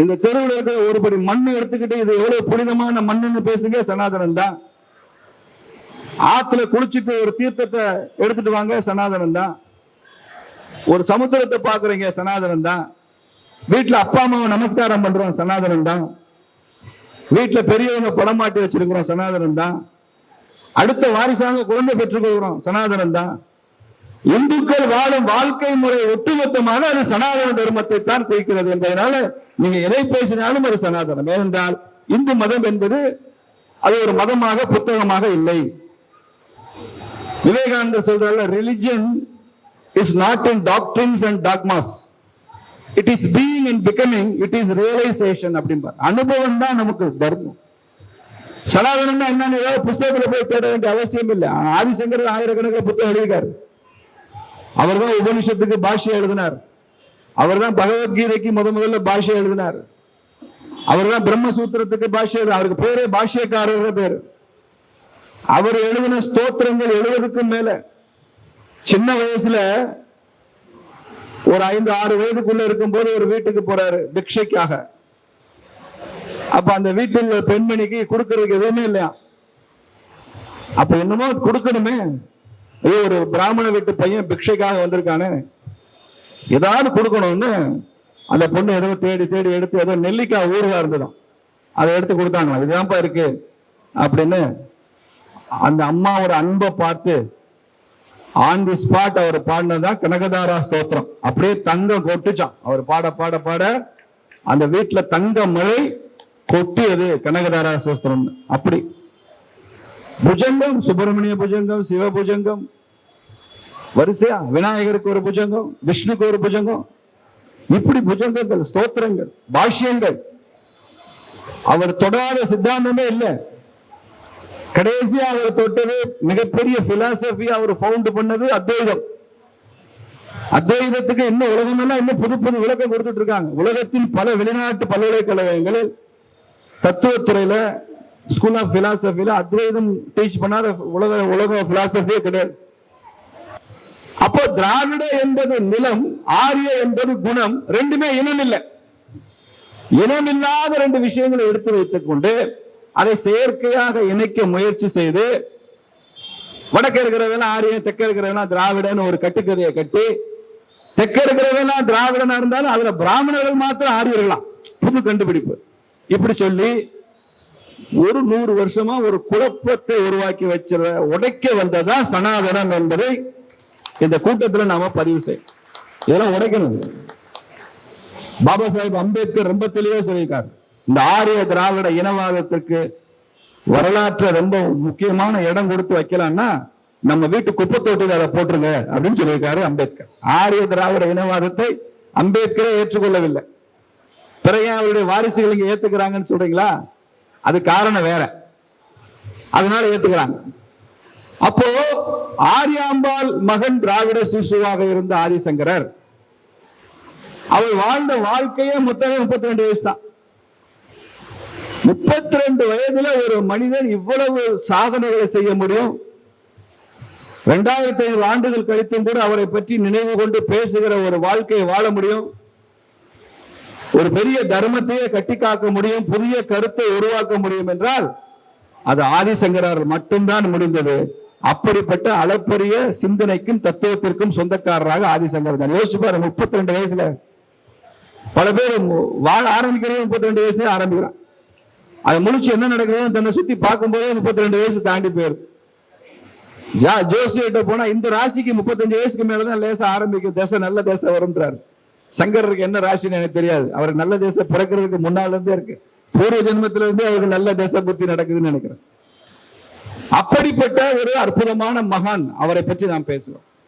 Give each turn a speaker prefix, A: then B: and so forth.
A: இந்த தெருவில் இருக்கிற ஒருபடி மண்ணை எடுத்துக்கிட்டு இது எவ்வளவு புனிதமான மண்ணுன்னு பேசுங்க சனாதனன் தான். ஆத்துல குளிச்சுட்டு ஒரு தீர்த்தத்தை எடுத்துட்டு வாங்க சனாதனன் தான். ஒரு சமுத்திரத்தை பாக்குறீங்க சனாதனன் தான். வீட்டுல அப்பா அம்மாவை நமஸ்காரம் பண்றோம் சனாதனன் தான். வீட்டுல பெரியவங்க படம் மாட்டி வச்சிருக்கிறோம் சனாதனன் தான். அடுத்த வாரிசாக குழந்தை பெற்றுக்கொள்கிறோம் சனாதனன் தான். இந்துக்கள் வாழும் வாழ்க்கை முறை ஒட்டுமொத்தமாக அது சனாதன தர்மத்தை தான் குறிக்கிறது என்பதனால நீங்க எதை பேசினாலும் அது சனாதனம். ஏனென்றால் இந்து மதம் என்பது அது ஒரு மதமாக புத்தகமாக இல்லை. விவேகானந்தர் சொல்றாரு religion is not in doctrines and dogmas it is being and becoming it is realisation அப்படிம்பார் அனுபவம் தான் நமக்கு தர்மம். சனாதனம் என்னன்னு ஏதாவது புஸ்தகத்துல போய் தேட வேண்டிய அவசியம் இல்லை. ஆதிசங்கர் ஆயிரக்கணக்கில் புத்தகம் எழுதியிருக்காரு. அவர் தான் உபனிஷத்துக்கு பாஷ்யம் எழுதினார். அவர் தான் பகவத்கீதைக்கு முத முதல்ல பாஷ்யம் எழுதினார். அவர் தான் பிரம்மசூத்திரத்துக்கு பாஷை அவருக்கு பேரே பாஷ்யக்காரர் பேரு. அவர் எழுதின ஸ்தோத்திரங்கள் எழுபதுக்கும் மேல. சின்ன வயசுல ஒரு ஐந்து ஆறு வயதுக்குள்ள இருக்கும் போது ஒரு வீட்டுக்கு போறாரு பிக்ஷைக்காக. அப்ப அந்த வீட்டில் உள்ள பெண்மணிக்கு கொடுக்கறதுக்கு எதுவுமே இல்லையா அப்ப என்னமோ கொடுக்கணுமே. ஐயோ ஒரு பிராமண வீட்டு பையன் பிக்ஷைக்காக வந்திருக்கானே. ஏதாவது கொடுக்கணும்னு அந்த பொண்ணு ஏதோ தேடி தேடி எடுத்து ஏதோ நெல்லிக்காய் ஊருகா இருந்ததாம். அதை எடுத்து கொடுத்தாங்களாம். இதுதான்ப்பா இருக்கு. அப்படின்னு அந்த அம்மாவோட அன்பை பார்த்து ஆன் தி ஸ்பாட் அவர் பாடினதுதான் கனகதாரா ஸ்தோத்திரம். அப்படியே தங்கம் கொட்டுச்சான் அவர் பாட பாட பாட அந்த வீட்டுல தங்க மழை கொட்டியது கனகதாரா ஸ்தோத்திரம் அப்படி புஜங்கம் சுப்பிரமணிய புஜங்கம் சிவ புஜங்கம் வரிசையா விநாயகருக்கு ஒரு புஜங்கம் விஷ்ணுக்கு ஒரு புஜங்கம். இப்படி புஜங்கங்கள் ஸ்தோத்திரங்கள் பாஷ்யங்கள். அவர் தொடாத சித்தாந்தமே இல்லை. கடைசியா அவர் தொட்டது மிகப்பெரிய பிலாசபி அவர் ஃபவுண்ட் பண்ணது அத்வைதம். அத்வைதத்துக்கு இன்னும் உலகமெல்லாம் இன்னும் புது புது விளக்கம் கொடுத்துட்டு இருக்காங்க? உலகத்தின் பல வெளிநாட்டு பல்கலைக்கழகங்களில் தத்துவத்துறையில ஸ்கூல் ஆஃப் பிலாசபில அத்வைதம் டீச் பண்ணாத உலக உலக பிலாசபியே கிடையாது. அப்போ திராவிட என்பது நிலம் ஆரிய என்பது குணம் ரெண்டுமே இனம் இல்லை. இனம் இல்லாத ரெண்டு விஷயங்களை எடுத்து வைத்துக் கொண்டு அதை செயற்கையாக இணைக்க முயற்சி செய்து வடக்க இருக்கிறதெல்லாம் ஆரியன் தெற்க இருக்கிறதெல்லாம் திராவிடன்னு ஒரு கட்டுக்கதையை கட்டி தெற்க இருக்கிறதெல்லாம் திராவிடனா இருந்தாலும் அதுல பிராமணர்கள் மாத்திரம் ஆரியர்களாம் புது கண்டுபிடிப்பு. இப்படி சொல்லி ஒரு நூறு வருஷமா ஒரு குழப்பத்தை உருவாக்கி வச்சிருந்த உடைக்க வந்ததா சனாதனம் என்பதை இந்த கூட்டத்தில் நாம பதிவு செய்யும் இதெல்லாம் உடைக்கணும். பாபா சாஹிப் அம்பேத்கர் ரொம்ப தெளிவாக சொல்லியிருக்காரு. இந்த ஆரிய திராவிட இனவாதத்திற்கு வரலாற்றை ரொம்ப முக்கியமான இடம் கொடுத்து வைக்கலாம்னா நம்ம வீட்டு குப்பை தொட்டியில் அதை போட்டுருங்க அப்படின்னு சொல்லியிருக்காரு அம்பேத்கர். ஆரிய திராவிட இனவாதத்தை அம்பேத்கரே ஏற்றுக்கொள்ளவில்லை. பிறகு அவருடைய வாரிசுகள் இங்க ஏத்துக்கிறாங்கன்னு சொல்றீங்களா? அது காரணம் வேற. அதனால ஏத்துக்கிறாங்க. அப்போ ஆரியாம்பாள் மகன் திராவிட சிசுவாக இருந்த ஆதிசங்கரர் அவர் வாழ்ந்த வாழ்க்கையே மொத்தமே முப்பத்தி ரெண்டு வயசு தான். முப்பத்தி ரெண்டு வயதுல ஒரு மனிதன் இவ்வளவு சாதனைகளை செய்ய முடியும்? இரண்டாயிரத்தி ஐநூறு ஆண்டுகள் கழித்தும் கூட அவரை பற்றி நினைவு கொண்டு பேசுகிற ஒரு வாழ்க்கையை வாழ முடியும்? ஒரு பெரிய தர்மத்தையே கட்டி காக்க முடியும் புதிய கருத்தை உருவாக்க முடியும் என்றால் அது ஆதிசங்கரார் மட்டும்தான் முடிந்தது. அப்படிப்பட்ட அளப்பரிய சிந்தனைக்கும் தத்துவத்திற்கும் சொந்தக்காரராக ஆதிசங்கர் தான். யோசிப்பாரு முப்பத்தி ரெண்டு வயசுல. பல பேர் வாழ ஆரம்பிக்கிறதே முப்பத்தி ரெண்டு வயசுல ஆரம்பிக்கிறான். அதை முடிச்சு என்ன நடக்குதுன்னு தன்னை சுத்தி பார்க்கும்போதே முப்பத்தி ரெண்டு வயசு தாண்டி போயிருக்கு ஜா ஜோசியிட்ட போனா இந்த ராசிக்கு முப்பத்தஞ்சு வயசுக்கு மேலதான் லேச ஆரம்பிக்கும் தசை நல்ல தேசம் வரும்ன்றாரு. சங்கருக்கு என்ன ராசின்னு எனக்கு தெரியாது. அவர் நல்ல தேசம் பிறக்கிறதுக்கு முன்னால இருந்தே இருக்கு. பூர்வ ஜென்மத்துல இருந்தே அவருக்கு நல்ல தேச புத்தி நடக்குதுன்னு நினைக்கிறேன். அப்படிப்பட்ட ஒரு அற்புதமான மகான் அவரை பற்றி நாம் பேசுறோம்